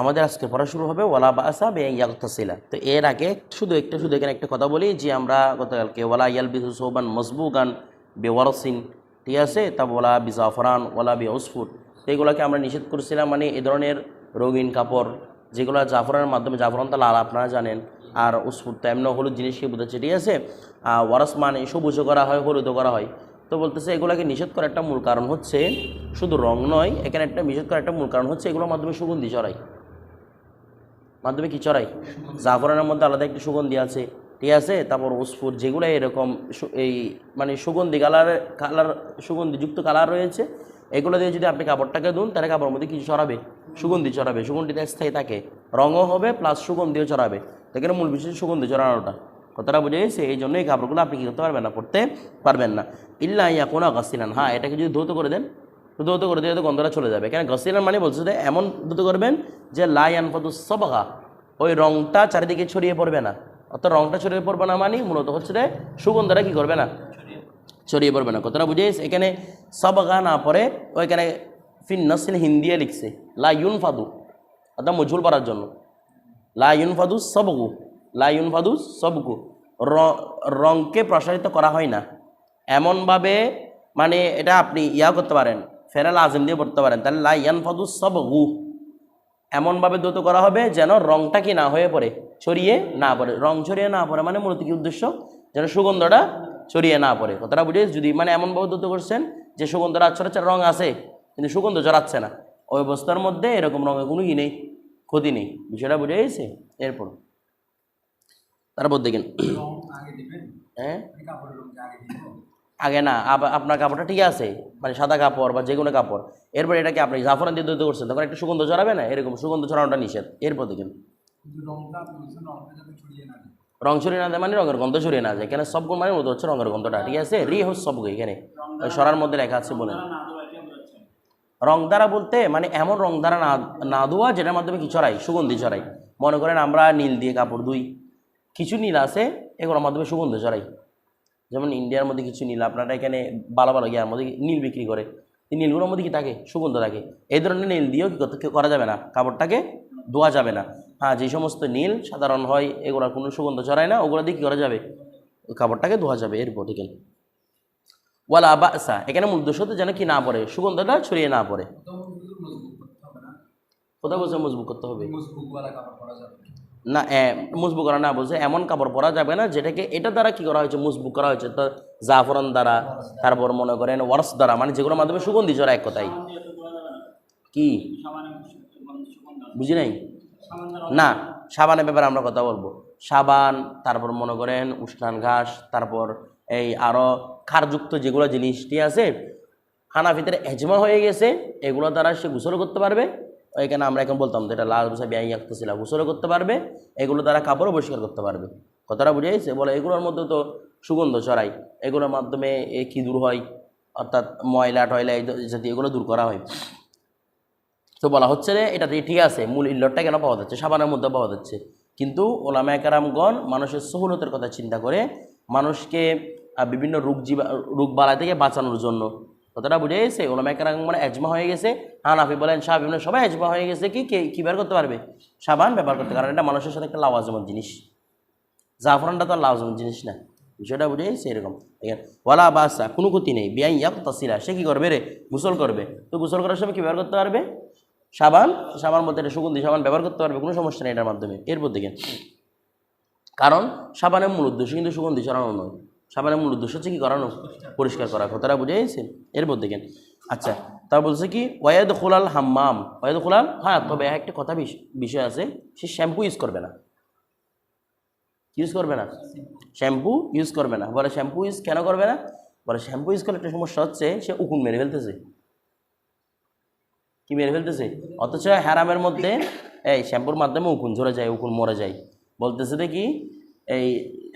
আমাদের আজকে পড়া শুরু হবে, ওয়ালা বাসা বে তো এর আগে শুধু একটা, শুধু এখানে একটা কথা বলি যে আমরা গতকালকে ওয়ালা ইয়াল বিহু সোবান মজবুগান বে ওয়ারসিন ঠিক আছে? তা ওয়ালা বি জাফরান ওয়ালা বি ওসফুট এগুলোকে আমরা নিষেধ করছিলাম মানে এ ধরনের রঙিন কাপড়, যেগুলো জাফরানের মাধ্যমে, জাফরান তো লাল, আপনারা জানেন, আর উসফুট তো এমন হলুদ জিনিসকে বোঝাচ্ছে, ঠিক আছে? ওয়ারস মানে সবুজও করা হয়, হলুদও করা হয়। তো বলতেছে, এগুলোকে নিষেধ করার একটা মূল কারণ হচ্ছে শুধু রং নয়, এখানে একটা নিষেধ করার একটা মূল কারণ হচ্ছে এগুলোর মাধ্যমে সুগন্ধি চড়াই মাধ্যমে কি চড়াই জাফরানের মধ্যে আলাদা একটি সুগন্ধি আছে, ঠিক আছে? তারপর উসফুর যেগুলো এরকম এই মানে সুগন্ধি কালার কালার, সুগন্ধিযুক্ত কালার রয়েছে, এগুলো দিয়ে যদি আপনি কাপড়টাকে ধুন, তাহলে কাপড়ের মধ্যে কিছু চড়াবে সুগন্ধি চড়াবে সুগন্ধিটা স্থায়ী থাকে। রঙও হবে প্লাস সুগন্ধিও চড়াবে এখানে মূল বিষয় সুগন্ধি চড়ানোটা কথাটা বুঝে গেছে? এই জন্য এই কাপড়গুলো আপনি কী করতে পারবেন না, পড়তে পারবেন না। ইল্লা ইয়া কোনো গাছিলেন হ্যাঁ এটাকে যদি ধৌত করে দেন, ধৌত করে দিলে তো গন্ধটা চলে যাবে। কেন? গাছিলেন মানে বলছে যে এমন ধৌত করবেন যে লাইয়ান ফদু সবগা, ওই রংটা চারিদিকে ছড়িয়ে পড়বে না। অর্থাৎ রংটা ছড়িয়ে পড়বে না মানে মূলত হচ্ছে যে সুগন্ধটা কী করবে না? ছড়িয়ে পড়বে না। কতটা বুঝেছ এখানে সবগা না পড়ে, ওইখানে ফিন নসিন হিন্দিয়ে লিখছে, লা ইউন ফাদু অর্থাৎ মজুল পড়ার জন্য। লা ইউন ফাদু সবগু। লা ইউন ফাদু সবগু রংকে প্রসারিত করা হয় না। এমনভাবে মানে এটা আপনি ইয়া করতে পারেন, ফেরাল আজম দিয়ে পড়তে পারেন। তাহলে লা ইয়ান সব গু এমনভাবে দ্রুত করা হবে যেন রংটা কি না হয়ে পড়ে, ছড়িয়ে না পড়ে। রং ছড়িয়ে না পড়ে মানে মূলত কি উদ্দেশ্য? যেন সুগন্ধটা ছড়িয়ে না পড়ে। কথাটা বুঝে যদি মানে এমনভাবে দ্রুত করছেন যে সুগন্ধটা আচ্ছা রং আছে, কিন্তু সুগন্ধ জড়াচ্ছে না। ওই অবস্থার মধ্যে এরকম রঙের কোনো কি নেই, ক্ষতি নেই। বিষয়টা বুঝে গেছে? এরপর তারপর দেখেন। হ্যাঁ? আগে না আপনার কাপড়টা ঠিক আছে মানে সাদা কাপড় বা যে কোনো কাপড়। এরপর এটাকে আপনি জাফরান দিয়ে দ্রুত করছেন, তখন একটা সুগন্ধ ছড়াবে না? এরকম সুগন্ধ ছড়ানোটা নিষেধ। এরপর দেখেন। রং ছড়িয়ে না যায় মানে রঙের গন্ধ ছড়িয়ে না যায় কেন? সব মানে মূলত হচ্ছে রঙের গন্ধটা, ঠিক আছে? রি হচ্ছে সব এখানে সরার মধ্যে লেখা আছে বলে রং দ্বারা বলতে মানে এমন রং দ্বারা না না ধোয়া, যেটার মাধ্যমে কি ছড়াই সুগন্ধি ছড়াই মনে করেন আমরা নীল দিয়ে কাপড় ধুই। কিছু নীল আছে এগুলোর মাধ্যমে সুগন্ধ ছড়াই। যেমন ইন্ডিয়ার মধ্যে কিছু নীল আপনারা এখানে ভালো ভালো ইয়ার মধ্যে নীল বিক্রি করে এই নীলগুলোর মধ্যে কি থাকে? সুগন্ধ থাকে। এই ধরনের নীল দিয়েও কি করা যাবে না কাপড়টাকে ধোয়া যাবে না। হ্যাঁ যে সমস্ত নীল সাধারণ হয় এগুলোর কোনো সুগন্ধ ছড়ায় না ওগুলো দিয়ে কী করা যাবে? ওই কাপড়টাকে ধোয়া যাবে এরপর থেকে ওয়ালা বাসা এখানে মূল উদ্দেশ্য হচ্ছে যেন কি না পড়ে সুগন্ধটা ছড়িয়ে না পড়ে। কোথাও বলছে মজবুত করতে হবে। না মজবুত করা না বলছে এমন কাপড় পরা যাবে না যেটাকে এটা দ্বারা কি করা হয়েছে মজবুত করা হয়েছে, তো জাফরান দ্বারা, তারপর মনে করেন ওয়ার্স দ্বারা মানে যেগুলোর মাধ্যমে সুগন্ধি চড়া এক কথাই কি? বুঝি নাই? না, সাবানের ব্যাপারে আমরা কথা বলব। সাবান, তারপর মনে করেন উষ্ণান ঘাস, তারপর এই আরও ক্ষারযুক্ত যেগুলো জিনিসটি আছে, হানাফিদের এজমা হয়ে গেছে, এগুলো দ্বারা সে গোসল করতে পারবে? এখানে আমরা এখন বলতাম যেটা লাল বসে ব্যাং আঁকতেছিলাম গোসলও করতে পারবে, এগুলো তারা কাপড়ও পরিষ্কার করতে পারবে। কথাটা বুঝে গেছে বলে, এগুলোর মধ্যে তো সুগন্ধ ছড়াই এগুলোর মাধ্যমে এ কী দূর হয়? অর্থাৎ ময়লা টয়লা এই এগুলো দূর করা হয়। তো বলা হচ্ছে যে এটা ঠিক আছে, মূল ইল্লটটা কেন পাওয়া যাচ্ছে? সাবানের মধ্যে পাওয়া যাচ্ছে। কিন্তু ওলামা একরামগণ মানুষের সহুলতের কথা চিন্তা করে মানুষকে বিভিন্ন রোগ জীবা, রোগ বালা থেকে বাঁচানোর জন্য কথাটা বুঝে গেছে? ওলামা একরাম মানে এজমা হয়ে গেছে। হানাফি বলেন সাহাবি বলেন, সবাই এজমা হয়ে গেছে। কি, কে, কী ব্যবহার করতে পারবে? সাবান ব্যবহার করতে, কারণ এটা মানুষের সাথে একটা লাওয়াজমত জিনিস। জাফরানটা তো আর লাওয়াজমত জিনিস না। বিষয়টা বুঝে গেছে এরকম। ওয়ালা বাসা, কোনো ক্ষতি নেই। বিয়াই ইয়াক তাসিরা সে কী করবে রে? গোসল করবে। তো গোসল করার সময় কী ব্যবহার করতে পারবে? সাবান সাবান মধ্যে একটা সুগন্ধি, সাবান ব্যবহার করতে পারবে, কোনো সমস্যা নেই এটার মাধ্যমে। এরপর দেখেন, কারণ সাবানের মূল উদ্দেশ্য কিন্তু সুগন্ধি ছড়ানো নয়। সাবানের মূল উদ্দেশ্য হচ্ছে কি করানো, পরিষ্কার করা। কথাটা বুঝে গেছেন এরপর দেখেন আচ্ছা তার বলছে কি ওয়াদ খোলাল হাম্মাম। ওয়াদ খোলাল হ্যাঁ তবে একটা কথা বিষ- বিষয় আছে, সে শ্যাম্পু ইউজ করবে না। ইউজ করবে না? শ্যাম্পু ইউজ করবে না। বলে শ্যাম্পু ইউজ কেন করবে না? বলে শ্যাম্পু ইউজ করলে একটা সমস্যা হচ্ছে, সে উকুন মেরে ফেলতেছে। কি মেরে ফেলতেছে? অথচ হ্যারামের মধ্যে, এই শ্যাম্পুর মাধ্যমে উকুন ঝরে যায়, উকুন মরে যায়। বলতেছে দেখি এই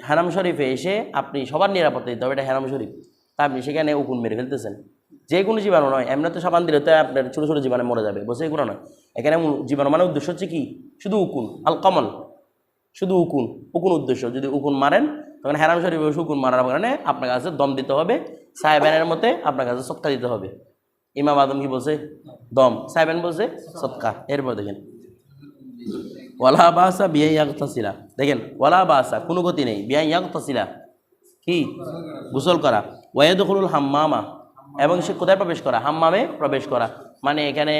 হ্যারাম শরীফে এসে আপনি সবার নিরাপত্তা দিতে হবে, এটা হ্যারাম শরীফ। তা আপনি সেখানে উকুন মেরে ফেলতেছেন। যে কোনো জীবাণু নয়, এমনি তো সাবান দিলে তো আপনার ছোটো ছোটো জীবাণু মরে যাবে, বসে এগুলো নয়। এখানে জীবাণু মানে উদ্দেশ্য হচ্ছে কি? শুধু উকুন আল কমল শুধু উকুন উকুন উদ্দেশ্য। যদি উকুন মারেন, তখন হ্যারাম শরীফে উকুন মারার কারণে আপনার কাছে দম দিতে হবে, সাহেবানের মতে আপনার কাছে সৎকা দিতে হবে। ইমাম আদম কি বলছে? দম। সাহেবেন বলছে, সৎকা। এরপর দেখেন। ওয়ালা বাসা বিয়ে ইয়াগতাসিলা। দেখেন, ওয়ালা বাসা, কোনো গতি নেই। বিয়া ইয়াগতাসিলা। কি? গোসল করা। ওয়াইদুল হাম্মামা। এবং সে কোথায় প্রবেশ করা? হাম্মামে প্রবেশ করা। মানে এখানে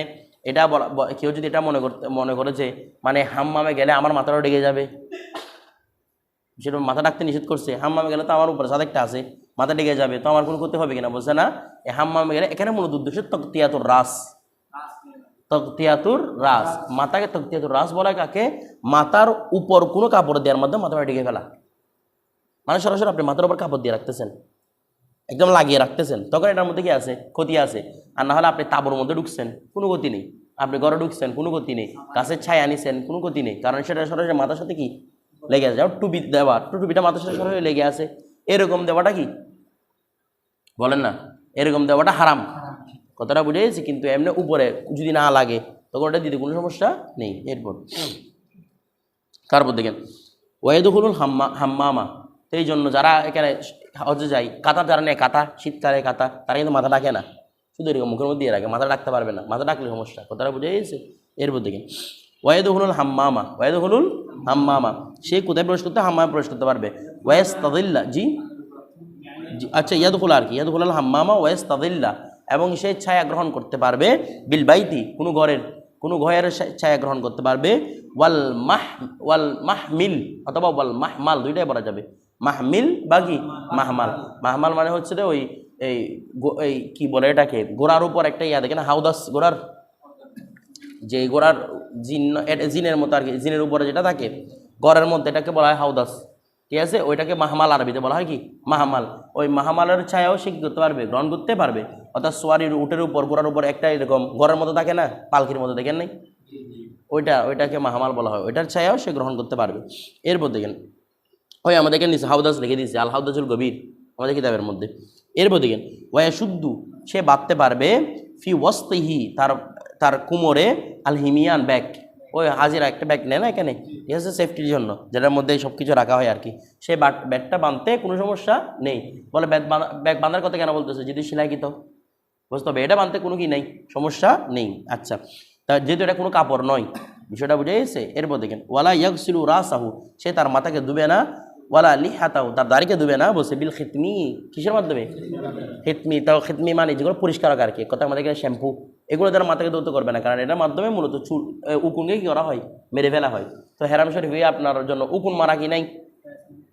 এটা বলা কেউ যদি এটা মনে করতে মনে করে যে মানে হাম্মামে গেলে আমার মাথাটা ডেকে যাবে। সেটা মাথা ডাকতে নিষেধ করছে। হাম্মামে গেলে তো আমার উপরে সাদেকটা আছে। মাথা ডেকে যাবে। তো আমার কোনো করতে হবে কিনা? বলছে না এই হাম্মামে গেলে এখানে মূলত উদ্দেশ্য তক্তিয়াতুর রাস। তক্তিয়াতুর রাস মাথাকে তক্তিয়াতুর রাস বলা কাকে? মাথার উপর কোনো কাপড় দেওয়ার মাধ্যমে মাথাটা ডেকে ফেলা। মানে সরাসরি আপনি মাথার উপর কাপড় দিয়ে রাখতেছেন। একদম লাগিয়ে রাখতেছেন। তখন এটার মধ্যে কি আছে? ক্ষতি আছে। আর না হলে আপনি তাবুর মধ্যে ঢুকছেন। কোনো গতি নেই। আপনি ঘরে ঢুকছেন, কোনো গতি নেই। গাছের ছায় আনিছেন, কোনো গতি নেই। কারণ সেটা সরাসরি মাথার সাথে কি? লেগে আছে। যেমন টুপি দেওয়া। টুপিটা মাথার সাথে সরাসরি লেগে আছে। এরকম দেওয়াটা কি? বলেন না। এরকম দেওয়াটা হারাম। কথাটা বুঝে গেছি, কিন্তু এমনি উপরে যদি না লাগে, তখন ওটা দিতে কোনো সমস্যা নেই। এরপর, তারপর দেখেন ওয়েদুহুল হাম্মা, হাম্মামা, সেই জন্য যারা এখানে হজে যায় কাতা যারা নেয় কাতা শীতকালে কাতা তারা কিন্তু মাথা ডাকে না। শুধু এরকম মুখের মধ্যে রাখে, মাথা ডাকতে পারবে না, মাথা ডাকলে সমস্যা, কথাটা বুঝে গেছে? এরপর দেখেন ওয়েদুহুল হাম্মামা ওয়েদুহুল হাম্মামা, সে কোথায় প্রবেশ করতে, হাম্মামে প্রবেশ করতে পারবে? ওয়েস তাদিল্লা জি আচ্ছা ইয়াদুল আর কি ইয়াদুল হাম্মামা ওয়েস তাদিল্লা এবং সে ছায়া গ্রহণ করতে পারবে বিল বাইতি, কোনো ঘরের কোনো ঘরের ছায়া গ্রহণ করতে পারবে। ওয়াল মাহ, ওয়াল মাহমিল, অথবা ওয়াল মাহমাল, দুইটাই বলা যাবে। মাহমিল বা কি মাহমাল। মাহমাল মানে হচ্ছে যে ওই, এই এই কি বলে এটাকে, গোড়ার উপর একটা ইয়া দেখে না, হাউদাস গোড়ার? যে গোড়ার জিন জিনের মতো আর কি জিনের উপরে যেটা থাকে গড়ের মধ্যে এটাকে বলা হয় হাউদাস। ঠিক আছে? ওইটাকে মাহমাল আরবিতে বলা হয় কি? মাহমাল। ওই মাহমালের ছায়াও সে করতে পারবে? গ্রহণ করতে পারবে। অর্থাৎ সোয়ারির উটের উপর, গোড়ার উপর একটা এরকম ঘরের মতো থাকে না? পালকির মতো, দেখেন নাই? ওইটা, ওইটাকে মাহামাল বলা হয়। ওইটার ছায়াও সে গ্রহণ করতে পারবে। এরপর দেখেন, ওই আমাদেরকে নিচে হাউদাস লিখে দিয়েছে, আল হাউদাসুল গভীর আমাদের কিতাবের মধ্যে। এরপর দেখেন, ওয়া শুদ্ধু, সে বাঁধতে পারবে ফি ওয়াস্তিহি, তার তার কুমোরে আল হিমিয়ান ব্যাগ। ওই হাজিরা একটা ব্যাগ নেয় না এখানে? ঠিক আছে সেফটির জন্য, যেটার মধ্যে সব কিছু রাখা হয় আর কি। সে ব্যাগটা বাঁধতে কোনো সমস্যা নেই। বলে, ব্যাগ ব্যাগ বাঁধার কথা কেন বলতেছে? যদি সেলাইকিত বুঝতে হবে? এটা মানতে কোনো কি নেই, সমস্যা নেই। আচ্ছা তা যেহেতু এটা কোনো কাপড় নয়, বিষয়টা বুঝে গেছে? এরপর দেখেন, ওয়ালা ইয়াকসিলু রাসাহু, সে তার মাথাকে দুবে না, ওয়ালা লিহাতাহু, তার দাড়িকে দুবে না বসে বিল খিতমি। কিসের মাধ্যমে? খিতমি তাও খিতমি মানে যেগুলো পরিষ্কার আর কি, কথা আমাদের এখানে শ্যাম্পু, এগুলো তারা মাথাকে ধরতে করবে না, কারণ এটার মাধ্যমে মূলত চুল উকুনকে কী করা হয়? মেরে ফেলা হয়। তো হেরাম শরীফ হয়ে আপনার জন্য উকুন মারা কি নাই?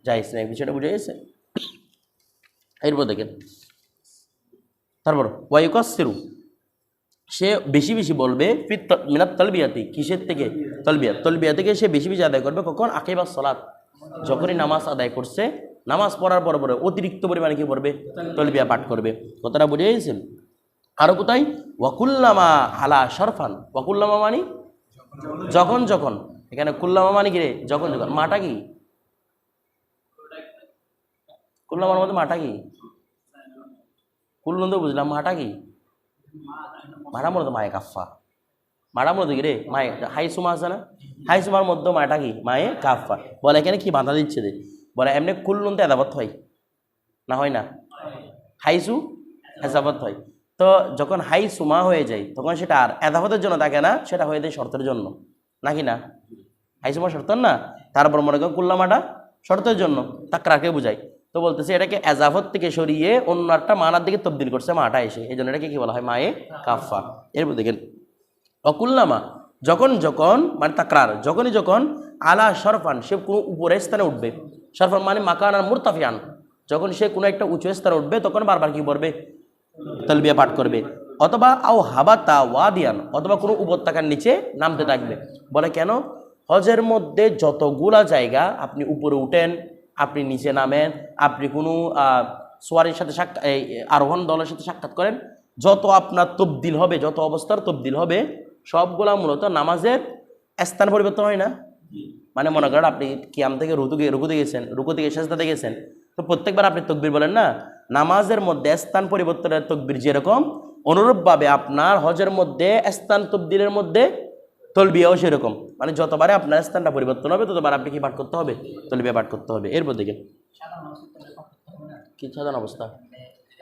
যাইস নাই, বিষয়টা বুঝে গেছে? এরপর দেখেন তারপর ওয়াইকাসিরু সে বেশি বেশি বলবে মিনাত তলবিয়াতি কিসের থেকে? তলবিয়া। তলবিয়া থেকে সে বেশি বেশি আদায় করবে কখন? আকিবাস সলাৎ যখনই নামাজ আদায় করছে, নামাজ পড়ার পর পরে অতিরিক্ত পরিমাণে কি পড়বে তলবিয়া পাঠ করবে। কথাটা বুঝে গেছেন? আরও কোথায়? ওয়াকুল্লামা আলা শরফান ওয়াকুল্লামা মানি? যখন যখন এখানে কুল্লামা মানে কি রে? যখন যখন মাটা কি? কুল্লামার মধ্যে মাটা কি? কুল্লন তো বুঝলাম, মাটা কি? মাটা মূলত মায়ে কাফা মাটা মূলত কি রে? মায়ে হাই সুমা আছে না? হাই সুমার মধ্যে মাটা কি? মায়ে কাফা বলে এখানে কি বাঁধা দিচ্ছে রে? বলে এমনি কুল্লন তো এদাবত হয়। না হয় না? হাইসু হেসাবত হয়। তো যখন হাই সুমা হয়ে যায়, তখন সেটা আর এদাবতের জন্য থাকে না, সেটা হয়ে যায় শর্তের জন্য। নাকি না? হাই সুমা শর্ত না? তারপর মনে করেন কুল্লামাটা শর্তের জন্য। তাকরাকে বুঝায়। তো বলতেছে এটাকে এজাফত থেকে সরিয়ে অন্য একটা মানার দিকে তবদিল করছে মাটা এসে। এই জন্য এটাকে কি বলা হয়? মায়ে কাফা এরপর দেখেন, অকুল্লামা, যখন যখন মানে তাকরার, যখনই যখন, আলা শরফান, সে কোনো উপরের স্থানে উঠবে। শরফান মানে মাকান আর মুরতাফিয়ান। যখন সে কোনো একটা উঁচু স্থানে উঠবে, তখন বারবার কি করবে? তলবিয়া পাঠ করবে। অথবা আও হাবাতা ওয়াদিয়ান, অথবা কোনো উপত্যকার নিচে নামতে থাকবে। বলে কেন? হজের মধ্যে যতগুলা জায়গা আপনি উপরে উঠেন আপনি নিচে নামেন আপনি কোনো সোয়ারির সাথে সাক্ষাৎ এই আরোহণ দলের সাথে সাক্ষাৎ করেন যত আপনার তবদিল হবে যত অবস্থার তবদিল হবে সবগুলা মূলত নামাজের স্থান পরিবর্তন হয় না? মানে মনে করেন আপনি কিয়াম থেকে রুতু গিয়ে রুকুতে গেছেন রুকু থেকে সেজদাতে গেছেন তো প্রত্যেকবার আপনি তকবির বলেন না? নামাজের মধ্যে স্থান পরিবর্তনের তকবির যেরকম অনুরূপভাবে আপনার হজের মধ্যে স্থান তবদিলের মধ্যে তলবিয়াও সেরকম। মানে যতবারে আপনার স্থানটা পরিবর্তন হবে, ততবার আপনি কি পাঠ করতে হবে, তলবিয়া পাঠ করতে হবে। এরপর দেখেন। কি সাধারণ অবস্থা?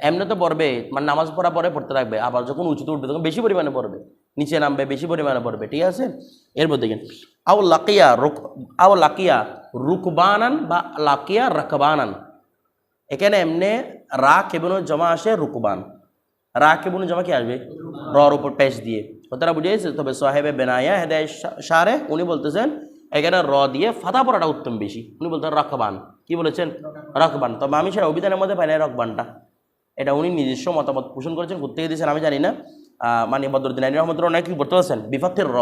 এমনি তো পড়বে মানে নামাজ পড়া পরে পড়তে থাকবে, আবার যখন উঁচুতে উঠবে তখন বেশি পরিমাণে পড়বে, নিচে নামবে, বেশি পরিমাণে পড়বে, ঠিক আছে? এরপর দেখেন, আও লাকিয়া রুক আও লাকিয়া রুকবানান বা লাকিয়া রকবানান। এখানে এমনি রা কেবন জমা আসে রুকবান। রা কেবন জমা কি আসবে? রর উপর পেশ দিয়ে। কথাটা বুঝিয়েছে তবে সাহেবে বেনায়া হেদায় সারে, উনি বলতেছেন, এখানে র দিয়ে ফাতা পড়াটা উত্তম বেশি। উনি বলতেন রকবান। কি বলেছেন? রকবান। তবে আমি সেটা অভিধানের মধ্যে পাই না রকবানটা। এটা উনি নিজস্ব মতামত পোষণ করেছেন কোথেকে দিয়েছেন আমি জানি না। মানে বদরুদ্দিন আলী রহমতুল্লাহ অনেক কি পড়তে বলছেন? বিফাত্তির র।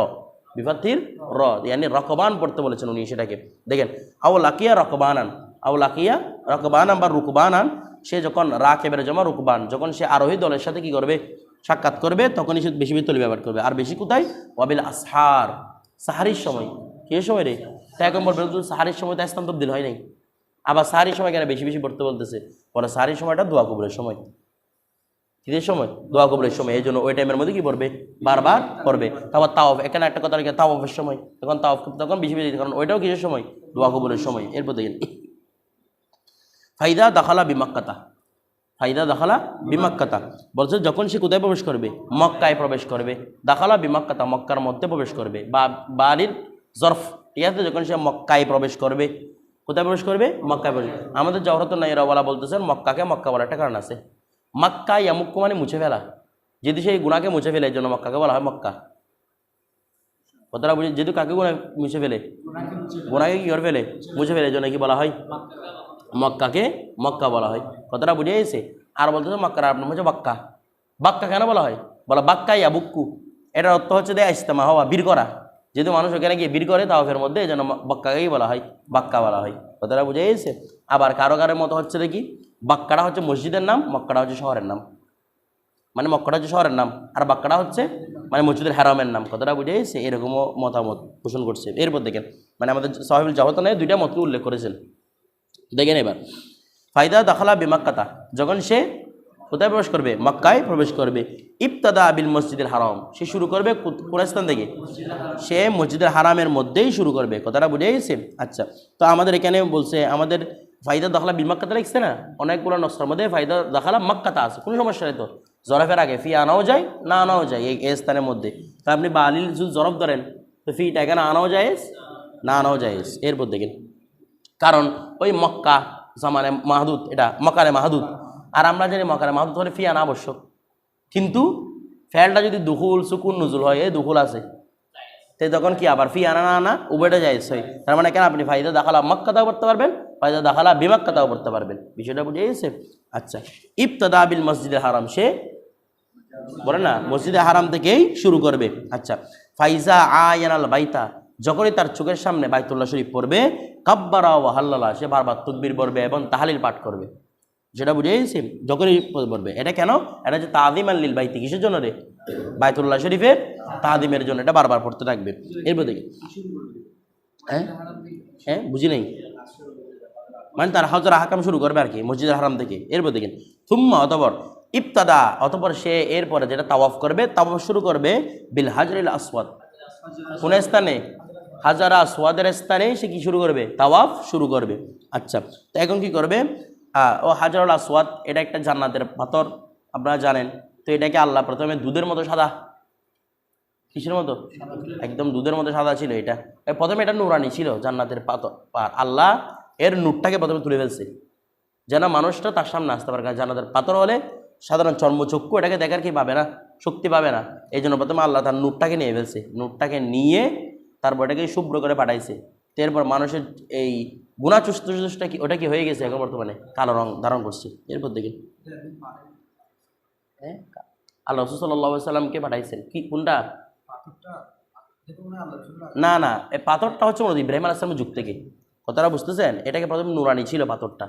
বিফাত্তির র। ইয়ানি রকবান পড়তে বলেছেন উনি সেটাকে। দেখেন, আও লাকিয়া রকবানান। আও লাকিয়া রকবানান বা রুকবানান। সে যখন রা কেবের জমা রুকবান, যখন সে আরোহী দলের সাথে কি করবে? সাক্ষাৎ করবে তখনই সে বেশি বেতলি ব্যবহার করবে। আর বেশি কোথায়? ওয়াবিল আসহার। সাহারির সময়। কে সময় রে? পেগম্বর বেরুদ্দুল সাহারির সময় তো ইসলাম তবদিল হয় নাই? আবার সাহারির সময় কেন বেশি বেশি পড়তে বলতেছে? বলে সাহারির সময়টা দোয়া কবুলের সময়। শীতের সময়? দোয়া কবুলের সময়। এই জন্য ওই টাইমের মধ্যে কি পড়বে? বারবার পড়বে। তারপর তাওফ এখানে একটা কথা রেখে তাওফের সময়। তখন তাওফ তখন বেশি বেশি কারণ ওইটাও কিসের সময়? দোয়া কবুলের সময়। এরপর দেখেন ফাইদা দাখালা বিমাক্কাতা। ফাইদা দাখালা বিমাক্কাতা। বলছে যখন সে কোথায় প্রবেশ করবে? মক্কায় প্রবেশ করবে। দাখালা বিমাক্কাতা, মক্কার মধ্যে প্রবেশ করবে। বা বাড়ির জরফ, ঠিক আছে? যখন সে মক্কায় প্রবেশ করবে, কোথায় প্রবেশ করবে? মক্কায় প্রবেশ আমাদের জহরত নাইরাওয়ালা বলতেছেন, মক্কাকে মক্কা বলার একটা কারণ আছে। মক্কা ইয়ামুক্কু মানে মুছে ফেলা। যদি সেই গুণাকে মুছে ফেলে, এই জন্য মক্কাকে বলা হয় মক্কা। কথাটা বুঝি যেহেতু কাকে গুণা মুছে ফেলে? গুণাকে কি করে ফেলে? মুছে ফেলে, এই জন্য কি বলা হয়? মক্কাকে মক্কা বলা হয়। কথাটা বুঝে এসে আর বলতেছে মক্কার আপনার হচ্ছে বাক্কা। বাক্কা কেন বলা হয়? বলা বাক্কা ইয়া বুক্কু এটার অর্থ হচ্ছে দেয় ইস্তেমা হওয়া, বীর করা। যেহেতু মানুষ ওখানে গিয়ে বীর করে তাওফের মধ্যে এই জন্য বাক্কাকেই বলা হয়, বাক্কা বলা হয়। কথাটা বুঝে এসে আবার কারও কারোর মতো হচ্ছে দেখি বাক্কাটা হচ্ছে মসজিদের নাম, মক্কাটা হচ্ছে শহরের নাম। মানে মক্কাটা হচ্ছে শহরের নাম, আর বাক্কাটা হচ্ছে মানে মসজিদের হারামের নাম। কথাটা বুঝে এসে এরকমও মতামত পোষণ করছে। এরপর দেখেন মানে আমাদের সাহেবুল জাহতনে দুইটা মতকে উল্লেখ করেছেন। দেখেন এবার। ফায়দা দাখালা বিমাক্কাতা, যখন সে কোথায় প্রবেশ করবে? মক্কায় প্রবেশ করবে। ইফতাদা আবিল মসজিদের হারাম, সে শুরু করবে কোন স্থান থেকে? সে মসজিদের হারামের মধ্যেই শুরু করবে। কথাটা বুঝে গেছে? আচ্ছা তো আমাদের এখানে বলছে, আমাদের ফায়দা দাখালা বিমাক্কাতা লিখছে না? অনেকগুলো নস্কর মধ্যে ফায়দা দাখালা মক্কাতা আছে। কোনো সমস্যা নেই তো? জরফের আগে, ফি আনাও যায়, না আনাও যায় এই স্থানের মধ্যে। তা আপনি বালিল যদি জরফ ধরেন, তো ফিটা এখানে আনাও যায়, না আনাও যায়। এরপর দেখেন। কারণ ওই মক্কা জামানে মাহাদুদ, এটা মকারে মাহাদুদ। আর আমরা জানি মকারে মাহাদুদ হলে ফি আনা আবশ্যক। কিন্তু ফ্যালটা যদি দুহুল, সুকুন নজুল হয়, এই দুহুল আছে। তো তখন কি আবার ফি আনা না আনা? উভয়টা যায় হয় তার মানে কেন আপনি ফাইদা দাখালা মক্কাতাও করতে পারবেন ফাইদা দাখালা বিমাক্কাতাও করতে পারবেন। বিষয়টা বুঝে গেছে? আচ্ছা। ইবতদা বিল মসজিদে হারাম, সে বলে না, মসজিদে হারাম থেকেই শুরু করবে। আচ্ছা। ফাইজা আয়ানাল বাইতা যখনই তার চোখের সামনে বাইতুল্লাহ শরীফ পড়বে, কাব্বারা ও হাল্লালা, সে বারবার তকবির পড়বে এবং তাহালিল পাঠ করবে। যেটা বুঝে গেছি যখনই পড়বে। এটা কেন? এটা হচ্ছে তাদিম আল্লিল বাইতি। কিসের জন্য রে? বাইতুল্লাহ শরীফের তাদিমের জন্য। এটা বারবার পড়তে থাকবে। এরপর দেখি। হ্যাঁ? হ্যাঁ? বুঝি নেই? মানে তার হজর হাকাম শুরু করবে আর কি, মসজিদের হারাম থেকে। এরপর দেখেন থুম্মা অতপর ইফতাদা অতপর সে এরপরে যেটা তাওয়াফ করবে, তাওয়াফ শুরু করবে বিল হাজরিল আসওয়াদ। কোন স্থানে? হাজারা আসওয়াদের স্থানে সে কি শুরু করবে? তাওয়াফ শুরু করবে। আচ্ছা তো এখন কি করবে? ও হাজারুল আসওয়াদ, এটা একটা জান্নাতের পাথর, আপনারা জানেন। তো এটাকে আল্লাহ প্রথমে দুধের মতো সাদা। কিসের মতো? একদম দুধের মতো সাদা ছিল এটা। প্রথমে এটা নুরানি ছিল, জান্নাতের পাথর। আল্লাহ এর নুটটাকে প্রথমে তুলে ফেলছে। যেন মানুষটা তার সামনে আসতে পারে জান্নাতের পাথর হলে সাধারণ চর্মচক্ষু এটাকে দেখার কি পাবে না, শক্তি পাবে না। এই জন্য প্রথমে আল্লাহ তার নুটটাকে নিয়ে ফেলছে। নুটটাকে নিয়ে তারপর এটাকে শুভ্র করে পাঠাইছে? এরপর মানুষের এই গুণা চুষ্ট চুষ্টটা কি, ওটা কি হয়ে গেছে এখন বর্তমানে? কালো রং ধারণ করছে। এরপর দেখি। হ্যাঁ আল্লাহ রসুল্লাহ সাল্লামকে পাঠাইছেন। কি, কোনটা? না না এই পাথরটা হচ্ছে মনে ইব্রাহিম আলাইসলামের যুগ থেকে। কথাটা বুঝতেছেন? এটাকে প্রথমে নুরানি ছিল পাথরটা।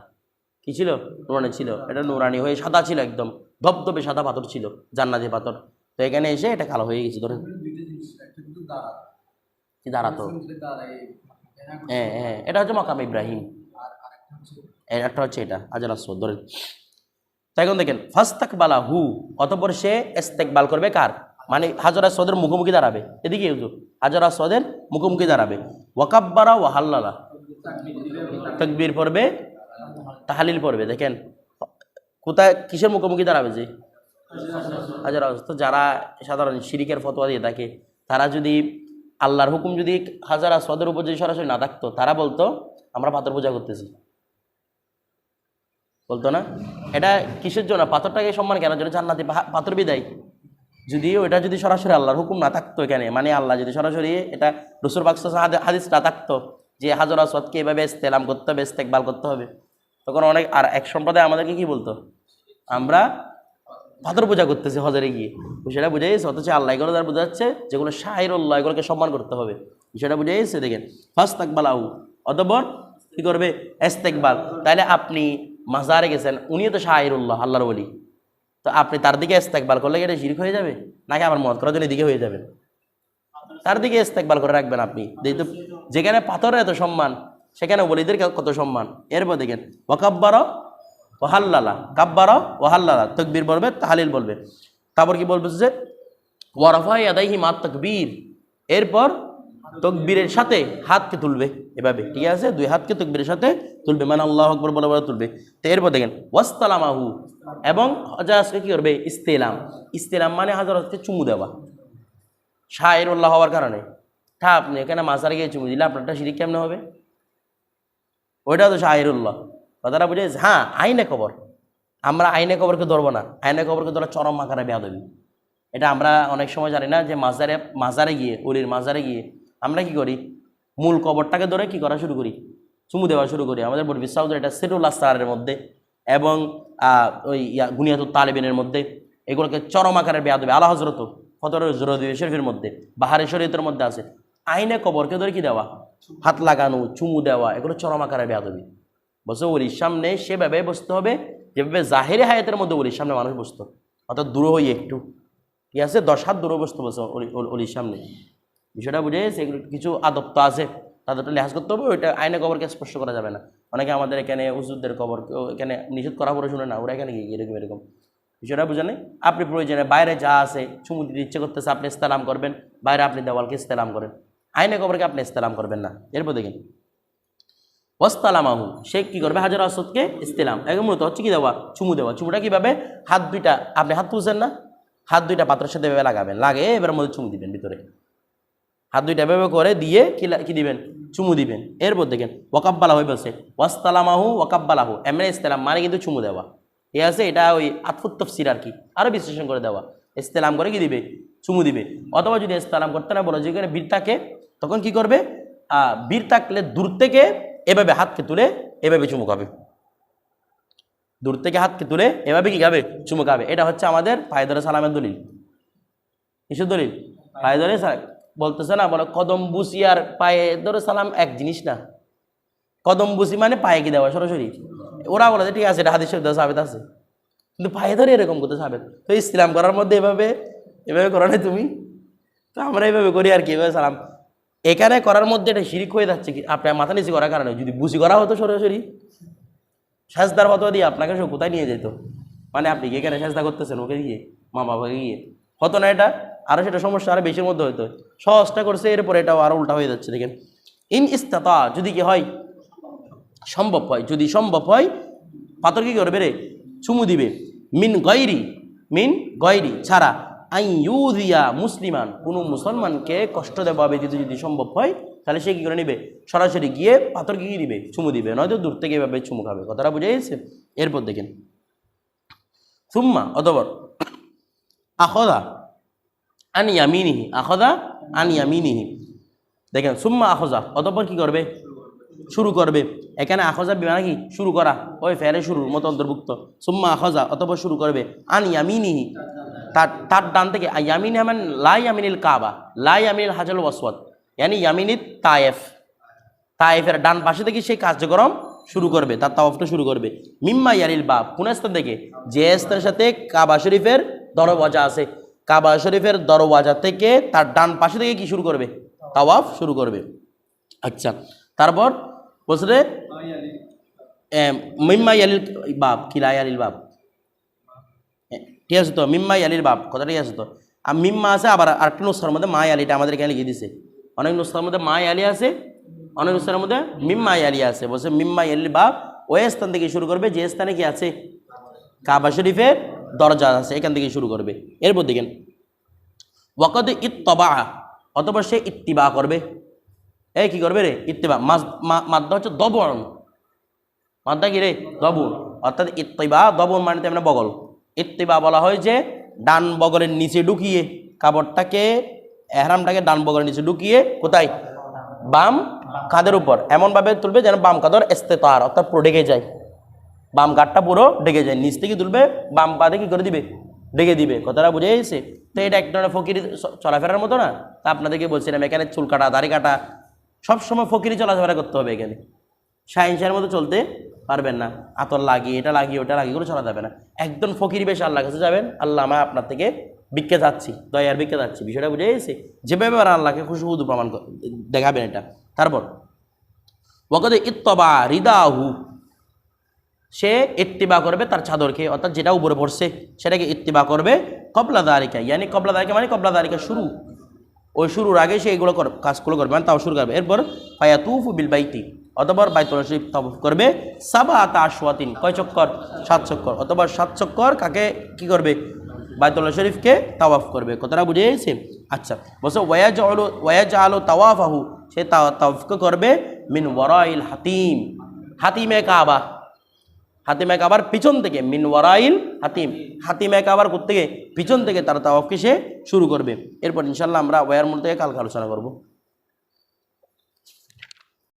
কি ছিল? নুরানি ছিল। এটা নুরানি হয়ে সাদা ছিল একদম। ধবধবে সাদা পাথর ছিল, জান্নাতি পাথর। তো এখানে এসে এটা কালো হয়ে গেছে, ধরেন। দাঁড়াতো। হ্যাঁ হ্যাঁ এটা হচ্ছে মকাম ইব্রাহিম। একটা হচ্ছে এটা আজাল আসর, ধরেন। তো এখন দেখেন ফাস্তাক বালা হু অতপর সে এস্তেকবাল করবে কার? মানে হাজার আসদের মুখোমুখি দাঁড়াবে। এদিকে হুজুর আসদের মুখোমুখি দাঁড়াবে। ওয়াকাব্বারা ও হাল্লালা। তকবীর পড়বে, তাহালিল পড়বে, দেখেন। কোথায়, কিসের মুখোমুখি দাঁড়াবে যে? হাজার তো যারা সাধারণ শিরিকের ফতোয়া দিয়ে থাকে, তারা যদি আল্লাহর হুকুম যদি হাজার আসওয়াদের উপর যদি সরাসরি না থাকতো, তারা বলতো, আমরা পাথর পূজা করতেছি। বলতো না? এটা কিসের জন্য? পাথরটাকে সম্মান কেন? জন্য জান্নাতি পাথর বিদায়। যদি এটা যদি সরাসরি আল্লাহর হুকুম না থাকতো এখানে মানে আল্লাহ যদি সরাসরি এটা রসুর বাক্স হাদিস না থাকতো যে হাজার আসওয়াদকে এভাবে ইস্তেলাম করতে হবে, ইস্তেকবাল করতে হবে। তখন অনেক আর এক সম্প্রদায় আমাদেরকে কি বলতো? আমরা পাথর পূজা করতেছে হজারে গিয়ে। সেটা বুঝে গেছে অথচ আল্লাহ এগুলো তার বোঝা যাচ্ছে যেগুলো শাহিরুল্লাহ এগুলোকে সম্মান করতে হবে। সেটা বুঝে গেছে দেখেন ফার্স্ট তাকবাল আউ অতপর কী করবে? এস্তেকবাল। তাহলে আপনি মাজারে গেছেন, উনিও তো শাহিরুল্লাহ আল্লাহর বলি তো আপনি তার দিকে ইস্তেকবাল করলে এটা শিরক হয়ে যাবে? নাকি আমার মত করার জন্য এদিকে হয়ে যাবেন? তার দিকে ইস্তেকবাল করে রাখবেন আপনি। যেহেতু যেখানে পাথরের এত সম্মান, সেখানে বলিদের কত সম্মান। এরপর দেখেন, ওয়াকাব্বার ওহাল্লালা কাব্বার ওহাল্লালা তকবীর বলবে, তাহালিল বলবে। তারপর কি বলবে যে ওয়ারফাই আদাইহি মাত তকবীর। এরপর তকবীরের সাথে হাতকে তুলবে, এভাবে, ঠিক আছে? দুই হাতকে তকবীরের সাথে তুলবে মানে আল্লাহ আকবর বলে বলে তুলবে। তো এরপর দেখেন, ওয়াস্তালামাহু, এবং হজাজকে কী করবে? ইস্তেলাম। ইস্তেলাম মানে হাজারতকে চুমু দেওয়া। শাহরুল্লাহ হওয়ার কারণে। তা আপনি এখানে মাজারে গিয়ে চুমু দিলে আপনারটা শিরিক কেমনে হবে? ওইটা তো শাহরুল্লাহ কথাটা বুঝে? হ্যাঁ আইনে খবর আমরা আইনে খবরকে ধরবো না। আইনে খবরকে ধরা চরম আকারে বেয়াদবি এটা আমরা অনেক সময় জানি না যে মাজারে মাজারে গিয়ে অলির মাজারে গিয়ে আমরা কি করি? মূল কবরটাকে ধরে কি করা শুরু করি? চুমু দেওয়া শুরু করি। আমাদের বলবি সাউদের এটা সেটুল্লাহ সারের মধ্যে এবং ওই গুনিয়াতুল তালেবিনের মধ্যে এগুলোকে চরম আকারে বেয়া দেবে আল্লাহ হজরত ফতর জরদি শরীফের মধ্যে বাহারে শরীয়তের মধ্যে আছে। আইনে কবরকে ধরে কি দেওয়া? হাত লাগানো, চুমু দেওয়া, এগুলো চরম আকারে বেয়াদবি বলছে ওলির সামনে সেভাবে বসতে হবে। যেভাবে জাহেরি হায়াতের মধ্যে ওলির সামনে মানুষ বসতো। অর্থাৎ দূর হই একটু। ঠিক আছে? দশ হাত দূরে বসতে বসে অলির সামনে বিষয়টা বুঝে এগুলো কিছু আদব তো আছে। তাদেরটা লেহাজ করতে হবে, ওইটা আইনে কবরকে স্পর্শ করা যাবে না। অনেকে আমাদের এখানে উজুদের কবর এখানে নিষেধ করা পরে শুনে না, ওরা এখানে গিয়ে এরকম এরকম। বিষয়টা বুঝে নেই? আপনি প্রয়োজনে বাইরে যা আছে, চুমু দিতে ইচ্ছে করতেছে, আপনি ইস্তেলাম করবেন। বাইরে আপনি দেওয়ালকে ইস্তেলাম করেন। আইনে কবরকে আপনি ইস্তেলাম করবেন না। এরপর দেখেন ওয়াস্তালামাহু, সে কি করবে? হাজার আসদকে ইস্তেলাম। এখন মূলত হচ্ছে কি দেওয়া? চুমু দেওয়া। চুমুটা কীভাবে? হাত দুইটা, আপনি হাত তুলছেন না? হাত দুইটা পাত্রের সাথে এভাবে লাগাবেন। লাগে এবার মধ্যে চুমু দিবেন ভিতরে। হাত দুইটা এভাবে করে দিয়ে কি দিবেন? চুমু দিবেন। এরপর দেখেন, ওয়াকাব্বালা হয়ে বলছে, ওয়াস্তালামাহু, ওয়াকাব্বালাহু। এমন ইস্তেলাম মানে কিন্তু চুমু দেওয়া। এ আছে, এটা ওই আতফুত তফসির আর কি। আরও বিশ্লেষণ করে দেওয়া। ইস্তেলাম করে কি দিবে? চুমু দিবে। অথবা যদি ইস্তেলাম করতে না বলো, যেখানে বীর থাকে তখন কি করবে? বীর থাকলে দূর থেকে এভাবে হাতকে তুলে এভাবে চুমু খাবে দূর থেকে হাতকে তুলে এভাবে কি খাবে? চুমু খাবে এটা হচ্ছে আমাদের পায়দরে সালামের দলিল। কিসের দলিল? পায়দরে বলতেছে না, বলো কদম বুসি আর পায়ে ধরে সালাম এক জিনিস না। কদম বুসি মানে পায়ে কি দেওয়া সরাসরি। ওরা বলে ঠিক আছে, এটা হাদিস সাবেত আছে। কিন্তু পায়ে ধরে এরকম করতে সাবেত। তো ইসলাম করার মধ্যে এভাবে এভাবে করো না তুমি? তো আমরা এইভাবে করি আর কি, এভাবে সালাম। এখানে করার মধ্যে এটা শিরিক হয়ে যাচ্ছে কি? আপনার মাথা নিচি করার কারণে। যদি বুঝি করা হতো সরাসরি, সাজদার ফতোয়া দিয়ে আপনাকে সে কোথায় নিয়ে যেত? মানে আপনি কি এখানে সাজদা করতেছেন ওকে গিয়ে মা বাবাকে গিয়ে? হতো না এটা? আরও সেটা সমস্যা আরও বেশির মধ্যে হতো সহজটা করছে, এরপরে এটাও আরও উল্টা হয়ে যাচ্ছে, দেখেন। ইন ইস্তাতা, যদি কি হয়? সম্ভব হয়। যদি সম্ভব হয়, পাথর কি করবে রে? চুমু দিবে। মিন গৈরি মিন গৈরি ছাড়া। আই মুসলিমান, কোনো মুসলমানকে কষ্ট দেওয়া ব্যতীত যদি সম্ভব হয়, তাহলে সে কী করে নেবে? সরাসরি গিয়ে পাথর কি দিবে, চুমু দিবে, নয়তো দূর থেকে এভাবে চুমু খাবে। কথাটা বুঝে গেছে? এরপর দেখেন। সুম্মা অতবর, আখদা আন ইয়ামিনিহি, আখদা আন ইয়ামিনিহি। দেখেন, সুম্মা আখজা অতপর কি করবে? শুরু করবে। এখানে আখজা বিমানা কি? শুরু করা। ওই ফেরে শুরুর মতো অন্তর্ভুক্ত। সুম্মা আখজা অতপর শুরু করবে। আন ইয়ামিনিহি। তার তার ডান থেকে ইয়ামিন হামান লা ইয়ামিনিল কাবা। লাই ইয়ামিনিল হাজল ওয়াসওয়াদ ইয়ানি ইয়ামিনিত তায়েফ। তায়েফের ডান পাশে থেকে সেই কার্যক্রম শুরু করবে। তার তাওয়াফটা শুরু করবে। মিম্মা ইয়ারিল বাব। কোন স্থান থেকে যে স্থানের সাথে কাবা শরীফের দরওয়াজা আছে। কাবা শরীফের দরওয়াজা থেকে তার ডান পাশে থেকে কি শুরু করবে? তাওয়াফ শুরু করবে। আচ্ছা। তারপর বলছে এম, মিম্মা ইয়ালিল বাব কিলা ইয়ালিল বাব এ, ঠিক আছে তো মিম্মা ইয়ালিল বাব কথাটাই আছে তো। আর মিম্মা আছে আবার আরেকটা নুসখার মধ্যে মা আলিটা আমাদের এখানে লিখে দিছে। অনেক নুসখার মধ্যে মা আলি আছে অনেক নুসখার মধ্যে মিম্মা আলি আছে। বলছে মিম্মা ইয়ালিল বাব ওই স্থান থেকে শুরু করবে যে স্থানে কি আছে? কাবা শরীফের দরজা আছে এখান থেকে শুরু করবে। এরপর দেখেন ওয়াকদ ইত্তবা অথবা সে ইত্তিবা করবে। এই কি করবে রে? ইত্তিবা। মাদ্দা হচ্ছে দবন। মাদ্দা কি রে? দবন। অর্থাৎ ইত্তিবা, দবন মানে তেমন বগল। ইত্তিবা বলা হয় যে ডান বগলের নিচে ঢুকিয়ে কাপড়টাকে, এহরামটাকে ডান বগলের নিচে ঢুকিয়ে কোথায়? বাম কাঁধের উপর। এমনভাবে তুলবে যেন বাম কাঁধর এস্তেতার অর্থাৎ পুরো ডেকে যায়। বাম কাঠটা পুরো ডেকে যায়। নিচ থেকে তুলবে, বাম পাতে কি করে দিবে? ডেকে দিবে। কথাটা বুঝে গেছে? তো এটা এক ধরনের ফকিরি চলাফেরার মতো না? তা আপনাদেরকে বলছিলাম, এখানে চুল কাটা, দাড়ি কাটা সবসময় ফকিরি চলাফেরা করতে হবে এখানে। সায়েন্সের মতো চলতে পারবেন না। আতর লাগিয়ে, এটা লাগিয়ে, ওটা লাগিয়ে করে চলা যাবে না। একদম ফকির বেশ আল্লাহ কাছে যাবেন। আল্লাহ আমার আপনার থেকে ভিক্ষে যাচ্ছি দয়ার ভিক্ষে যাচ্ছি বিষয়টা বুঝে গেছে? যেভাবে আল্লাহকে খুশি শুধু প্রমাণ দেখাবেন এটা। তারপর ওকদে ইত্তবা রিদাহু। সে ইত্তিবা করবে তার চাদরকে, অর্থাৎ যেটা উপরে পড়ছে, সেটাকে ইত্তিবা করবে কবলা দারিকা। ইয়ানি কবলা দারিকা মানে কবলা দারিকা শুরু। ওই শুরুর আগে সে এগুলো কাজগুলো করবে মানে তাও শুরু করবে। এরপর ফায়াতুফু বিল বাইতি, অতপর বাইতুল শরীফ তবফ করবে সাবা আতা আশওয়াতিন, কয় চক্কর? সাত চক্কর। অতপর সাত চক্কর কাকে কি করবে? বাইতুল্লাহ শরীফকে তাওয়াফ করবে। কথাটা বুঝে গেছে? আচ্ছা বলছে ওয়াজ আলো ওয়াজ আলো তাওয়াফ আহু সে তাওয়াফকে করবে, মিন ওয়ারাইল হাতিম। হাতিমে কাবা। হাতিমে আবার পিছন থেকে, মিন ওয়ারাইল হাতিম। হাতিমেক আবার করতে গিয়ে পিছন থেকে তারা তাওয়াফকে সে শুরু করবে। এরপর ইনশাল্লাহ আমরা ওয়ার মূল থেকে কালকে আলোচনা করব।